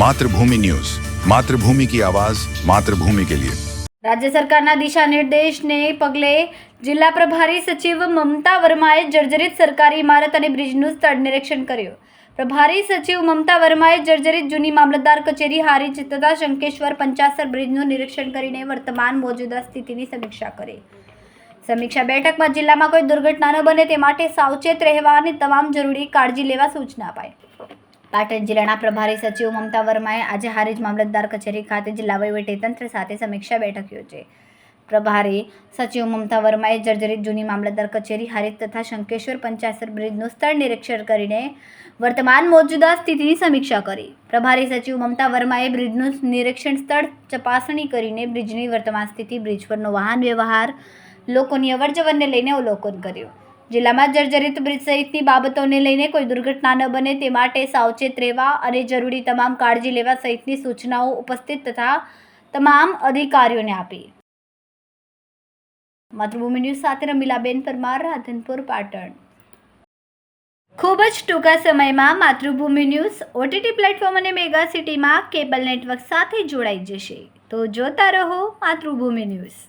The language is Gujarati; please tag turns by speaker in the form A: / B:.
A: માતૃભૂમિ ન્યૂઝ. માતૃભૂમિ કી આવાજ, માતૃભૂમિ કે લિયે.
B: રાજ્ય સરકારના દિશા નિર્દેશને પગલે જિલ્લા પ્રભારી સચિવ મમતા વર્માએ જર્જરિત સરકારી ઇમારત અને બ્રિજનું સ્થળ નિરીક્ષણ કર્યું. પ્રભારી સચિવ મમતા વર્માએ જર્જરિત જૂની મામલતદાર કચેરી હારી ચિત્તતા, શંકેશ્વર પંચાસર બ્રિજનું નિરીક્ષણ કરીને વર્તમાન મોજૂદા સ્થિતિની સમીક્ષા કરી. સમીક્ષા બેઠકમાં જિલ્લામાં કોઈ દુર્ઘટના ન બને તે માટે સાવચેત રહેવાની તમામ જરૂરી કાળજી લેવા સૂચના અપાઈ. પાટણ જિલ્લાના પ્રભારી સચિવ મમતા વર્માએ આજે હારીજ મામલતદાર કચેરી ખાતે જિલ્લા વહીવટીતંત્ર સાથે સમીક્ષા બેઠક યોજી. પ્રભારી સચિવ મમતા વર્માએ જર્જરિત જૂની મામલતદાર કચેરી, હારીજ તથા શંકેશ્વર પંચાસર બ્રિજનું સ્થળ નિરીક્ષણ કરીને વર્તમાન મોજૂદા સ્થિતિની સમીક્ષા કરી. પ્રભારી સચિવ મમતા વર્માએ બ્રિજનું નિરીક્ષણ સ્થળ ચપાસણી કરીને બ્રિજની વર્તમાન સ્થિતિ, બ્રિજ પરનો વાહન વ્યવહાર, લોકોની અવરજવરને લઈને અવલોકન કર્યું. જિલ્લામાં જર્જરિત બ્રિજ સહિતની બાબતોને લઈને કોઈ દુર્ઘટના ન બને તે માટે સાવચેત રહેવા અને જરૂરી તમામ કાળજી લેવા સહિતની સૂચનાઓ ઉપસ્થિત તથા તમામ અધિકારીઓને આપી. માતૃભૂમિ ન્યૂઝ સાથે રમીલાબેન પરમાર, રાધનપુર, પાટણ. ખૂબ જ ટૂંકા સમયમાં માતૃભૂમિ ન્યૂઝ ઓટીટી પ્લેટફોર્મ અને મેગા સિટીમાં કેબલ નેટવર્ક સાથે જોડાઈ જશે. તો જોતા રહો માતૃભૂમિ ન્યૂઝ.